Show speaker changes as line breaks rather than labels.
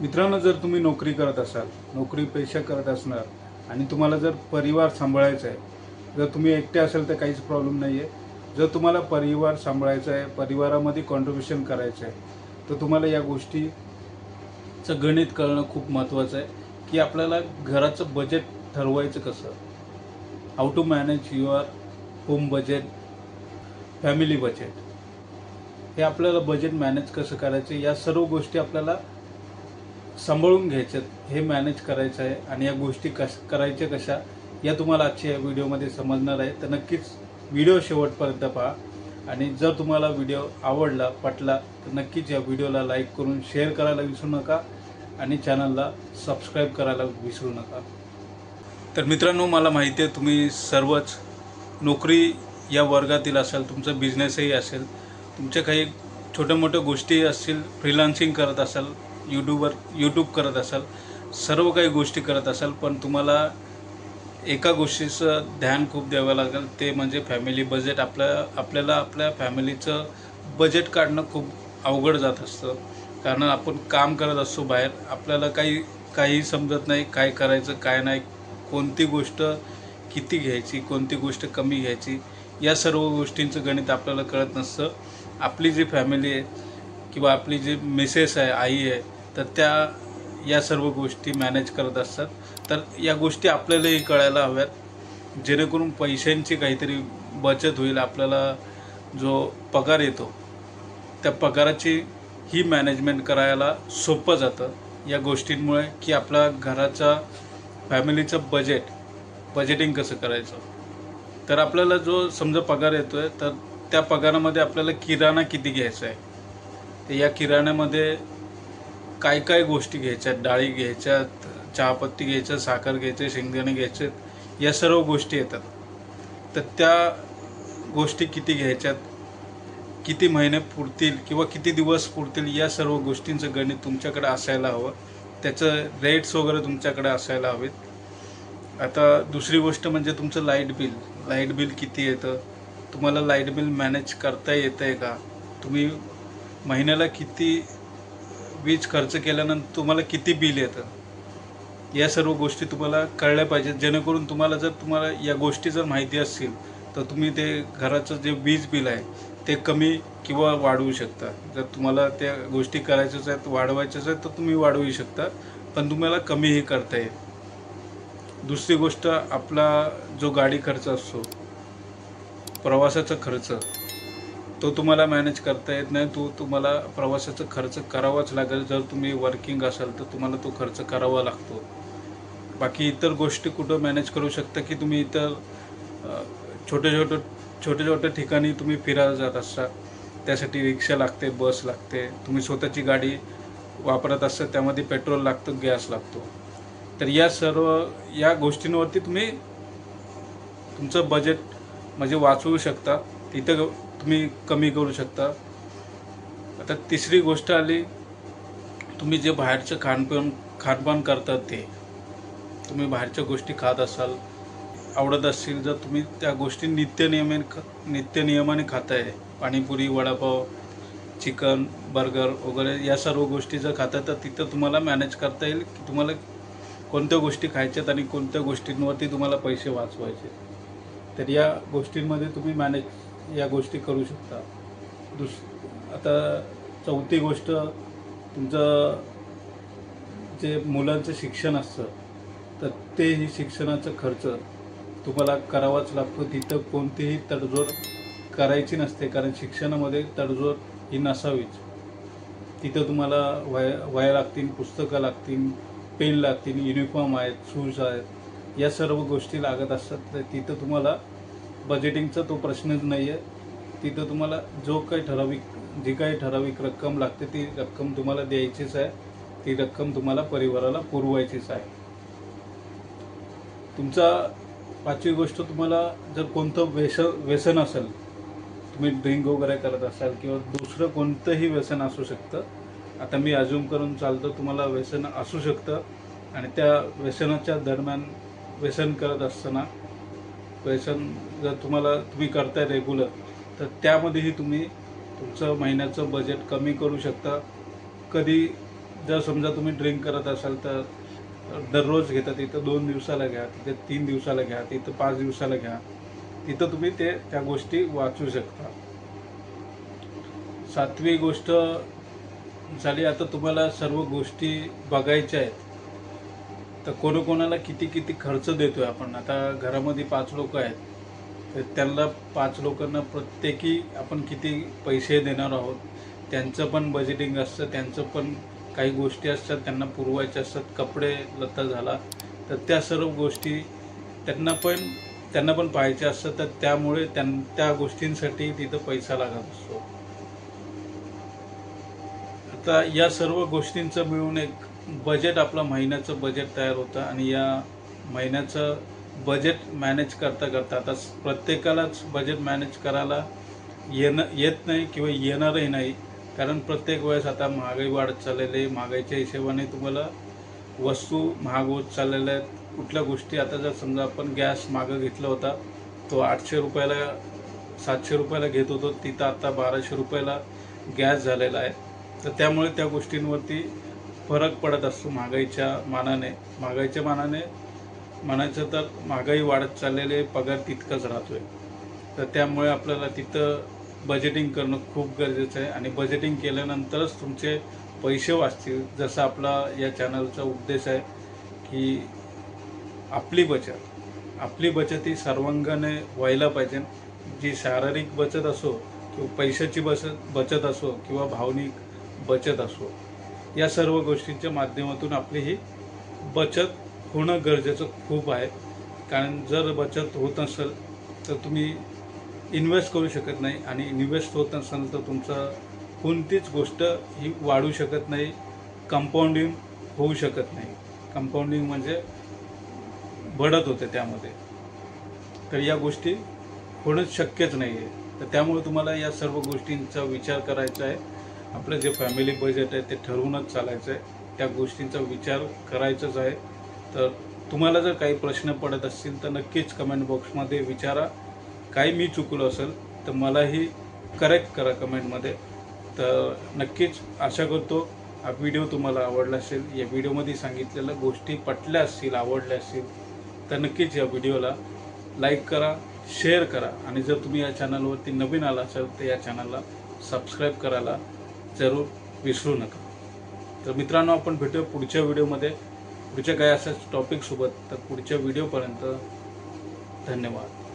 मित्रांनो जर तुम्ही नोकरी करत असाल नोकरी पेशा करत असणार आणि तुम्हाला जर परिवार सांभाळायचा आहे जर तुम्ही एकटे असाल तर काहीच प्रॉब्लेम नाही आहे जर तुम्हाला परिवार सांभाळायचा आहे परिवारामध्ये कॉन्ट्रीब्युशन करायचं आहे तर तुम्हाला या गोष्टीचं गणित कळणं खूप महत्त्वाचं आहे की आपल्याला घराचं बजेट ठरवायचं कसं? How to manage your home budget family budget हे आपल्याला बजेट मॅनेज कसं करायचं? या सर्व गोष्टी आपल्याला सांभाळून घ्यायच्यात हे मॅनेज करायचं आहे. आणि या गोष्टी कश करायच्या कशा या तुम्हाला आजच्या या व्हिडिओमध्ये समजणार आहे. तर नक्कीच व्हिडिओ शेवटपर्यंत पहा. आणि जर तुम्हाला व्हिडिओ आवडला पटला तर नक्कीच या व्हिडिओला लाईक करून शेअर करायला विसरू नका. आणि चॅनलला सबस्क्राईब करायला विसरू नका. तर मित्रांनो मला माहिती आहे तुम्ही सर्वच नोकरी या वर्गातील असाल तुमचा बिझनेसही असेल तुमच्या काही छोट्या मोठ्या गोष्टी असतील फ्रीलान्सिंग करत असाल यूट्यूबवर यूट्यूब करत असाल सर्व काही गोष्टी करत असाल पण तुम्हाला एका गोष्टीचं ध्यान खूप द्यावं लागेल ते म्हणजे फॅमिली बजेट आपल्या आपल्याला आपल्या फॅमिलीचं बजेट काढणं खूप अवघड जात असतं. कारण आपण काम करत असतो बाहेर आपल्याला काही काही समजत नाही काय करायचं काय नाही कोणती गोष्ट किती घ्यायची कोणती गोष्ट कमी घ्यायची या सर्व गोष्टींचं गणित आपल्याला कळत नसतं. आपली जी फॅमिली आहे किंवा आपली जी मिसेस आहे आई आहे तर त्या या सर्व गोष्टी मॅनेज करत असतात. तर या गोष्टी आपल्यालाही कळायला हव्यात. जेणेकरून पैशांची काहीतरी बचत होईल आपल्याला जो पगार येतो त्या पगाराची ही मॅनेजमेंट करायला सोपं जातं. या गोष्टींमुळे की आपला घराचा फॅमिलीचं बजेट बजेटिंग कसं करायचं? तर आपल्याला जो समजा पगार येतो आहे तर त्या पगारामध्ये आपल्याला किराणा किती घ्यायचा आहे? तर या किराण्यामध्ये काय काय गोष्टी घ्यायच्यात? डाळी घ्यायच्यात चहापत्ती घ्यायच्या साखर घ्यायचे शेंगदाणे घ्यायचे या सर्व गोष्टी येतात. तर त्या गोष्टी किती घ्यायच्यात? किती महिने पुरतील किंवा किती दिवस पुरतील या सर्व गोष्टींचं गणित तुमच्याकडे असायला हवं. त्याचं रेट्स वगैरे तुमच्याकडे असायला हवेत. आता दुसरी गोष्ट म्हणजे तुमचं लाइट बिल लाइट बिल किती येतं? तुम्हाला लाइट बिल मॅनेज करता येतं आहे का? तुम्ही महिन्याला किती वीज खर्च केल्यानंतर तुम्हाला किती बिल येतं? या सर्व गोष्टी तुम्हाला कळल्या पाहिजेत. जेणेकरून तुम्हाला जर तुम्हाला या गोष्टी जर माहिती असतील तर तुम्ही ते घराचं जे वीज बिल आहे ते कमी किंवा वाढवू शकता. जर तुम्हाला त्या गोष्टी करायच्याच आहेत वाढवायच्याच आहेत तर तुम्ही वाढवू शकता. पण तुम्हाला कमीही करता येईल. दुसरी गोष्ट आपला जो गाडी खर्च असतो प्रवासाचा खर्च तो तुम्हाला मॅनेज करता येत नाही तो तुम्हाला प्रवासाचा खर्च करावाच लागेल. जर तुम्ही वर्किंग असाल तर तुम्हाला तो खर्च करावा लागतो. बाकी इतर गोष्टी कुठं मॅनेज करू शकता की तुम्ही इतर छोटे छोटे छोटे छोटे ठिकाणी तुम्ही फिरायला जात असता त्यासाठी रिक्षा लागते बस लागते तुम्ही स्वतःची गाडी वापरत असता त्यामध्ये पेट्रोल लागतं गॅस लागतो. तर या सर्व या गोष्टींवरती तुम्ही तुमचं बजेट म्हणजे वाचवू शकता. तिथं तुम्ही कमी करू शकता. आता तिसरी गोष्ट आली तुम्ही जे बाहेरचं खानपान खानपान करतात ते तुम्ही बाहेरच्या गोष्टी खात असाल आवडत असतील जर तुम्ही त्या गोष्टी नित्यनियमाने ख नित्यनियमाने खाताय पाणीपुरी वडापाव चिकन बर्गर वगैरे या सर्व गोष्टी जर खातात तर तिथं तुम्हाला मॅनेज करता येईल की तुम्हाला कोणत्या गोष्टी खायच्यात आणि कोणत्या गोष्टींवरती तुम्हाला पैसे वाचवायचे तर या गोष्टींमध्ये तुम्ही मॅनेज या गोष्टी करू शकता. दुस आता चौथी गोष्ट तुमचं जे मुलांचं शिक्षण असतं तर तेही शिक्षणाचा खर्च तुम्हाला करावाच लागतो. तिथं कोणतीही तडजोड करायची नसते कारण शिक्षणामध्ये तडजोड ही नसावीच. तिथं तुम्हाला वय वया लागतील पुस्तकं लागतील पेन लागतील युनिफॉर्म आहेत शूज आहेत या सर्व गोष्टी लागत असतात तर तिथं तुम्हाला बजेटिंगचा तो प्रश्नच नाही आहे तिथं तुम्हाला जो काही ठराविक जी काही ठराविक रक्कम लागते ती रक्कम तुम्हाला द्यायचीच आहे. ती रक्कम तुम्हाला परिवाराला पुरवायचीच आहे. तुमचा पाचवी गोष्ट तुम्हाला जर कोणतं व्यसन व्यसन असेल तुम्ही ड्रिंक वगैरे करत असाल किंवा दुसरं कोणतंही व्यसन असू शकतं. आता मी अजूम करून चालतो तुम्हाला व्यसन असू शकतं. आणि त्या व्यसनाच्या दरम्यान व्यसन करत असताना व्यसन जर तुम्हाला तुम्ही करताय रेग्युलर तर त्यामध्येही तुम्ही तुमचं महिन्याचं बजेट कमी करू शकता. कधी जर समजा तुम्ही ड्रिंक करत असाल तर दररोज घेता तिथं दोन दिवसाला घ्या तिथे तीन दिवसाला घ्या तिथं पाच दिवसाला घ्या तिथं तुम्ही ते त्या गोष्टी वाचू शकता. सातवी गोष्ट झाली आता तुम्हाला सर्व गोष्टी बघायच्या आहेत. तर कोणाकोणाला किती किती खर्च देतो आहे आपण? आता घरामध्ये पाच लोक आहेत तर त्यांना पाच लोकांना प्रत्येकी आपण किती पैसे देणार आहोत? त्यांचं पण बजेटिंग असतं त्यांचं पण काही गोष्टी असतात त्यांना पुरवायच्या असतात कपडे लत्ता झाला तर त्या सर्व गोष्टी त्यांना पण त्यांना पण पाहायच्या असतात तर त्यामुळे त्यां त्या गोष्टींसाठी तिथं पैसा लागत असतो. आता या सर्व गोष्टींचं मिळून एक बजेट आपलं महिन्याचं बजेट तयार होतं आणि या महिन्याचं बजेट मॅनेज करता करता आता प्रत्येकालाच बजेट मॅनेज करायला येणं येत नाही किंवा येणारही नाही. कारण प्रत्येक वेळेस आता महागाई वाढत चाललेली आहे. महागाईच्या हिशोबाने तुम्हाला वस्तू महाग होत चाललेल्या आहेत. कुठल्या गोष्टी आता जर समजा आपण गॅस मागं घेतला होता तो आठशे रुपयाला सातशे रुपयाला घेत होतो तिथं आता बाराशे रुपयाला गॅस झालेला आहे. तर त्यामुळे त्या गोष्टींवरती फरक पडत असतो महागाईच्या मानाने. महागाईच्या मानाने म्हणायचं तर महागाई वाढत चाललेले पगार तितकाच राहतोय. तर त्यामुळे आपल्याला तिथं बजेटिंग करणं खूप गरजेचं आहे आणि बजेटिंग केल्यानंतरच तुमचे पैसे वाचतील. जसं आपला या चॅनलचा उद्देश आहे की आपली बचत आपली बचत ही सर्वांगाने व्हायला पाहिजे. जी शारीरिक बचत असो किंवा पैशाची बचत बचत असो किंवा भावनिक बचत असो या सर्व गोष्टींच्या माध्यमातून आपली ही बचत होणं गरजेचं खूप आहे. कारण जर बचत होत नसेल तर तुम्ही इन्व्हेस्ट करू शकत नाही आणि इन्व्हेस्ट होत नसेल तर तुमचं कोणतीच गोष्ट ही वाढू शकत नाही कंपाऊंडिंग होऊ शकत नाही. कंपाऊंडिंग म्हणजे भडत होते त्यामध्ये. तर या गोष्टी होणंच शक्यच नाही आहे तर त्यामुळे तुम्हाला या सर्व गोष्टींचा विचार करायचा आहे. आपलं जे फॅमिली बजेट आहे ते ठरवूनच चालायचं आहे. त्या गोष्टींचा विचार करायचाच आहे. तर तुम्हाला जर काही प्रश्न पडत असतील तर नक्कीच कमेंट बॉक्समध्ये विचारा. काही मी चुकलो असेल तर मलाही करेक्ट करा कमेंटमध्ये तर नक्कीच आशा करतो हा व्हिडिओ तुम्हाला आवडला असेल. या व्हिडिओमध्ये सांगितलेल्या गोष्टी पटल्या असतील आवडल्या असतील तर नक्कीच या व्हिडिओला लाईक करा शेअर करा. आणि जर तुम्ही या चॅनलवरती नवीन आला असाल तर या चॅनलला सबस्क्राईब करायला जरूर विसरू नका. तर मित्रांनो आपण भेटूया पुढच्या व्हिडिओमध्ये. पुढच्या काही अशाच टॉपिकसोबत तर पुढच्या व्हिडिओपर्यंत धन्यवाद.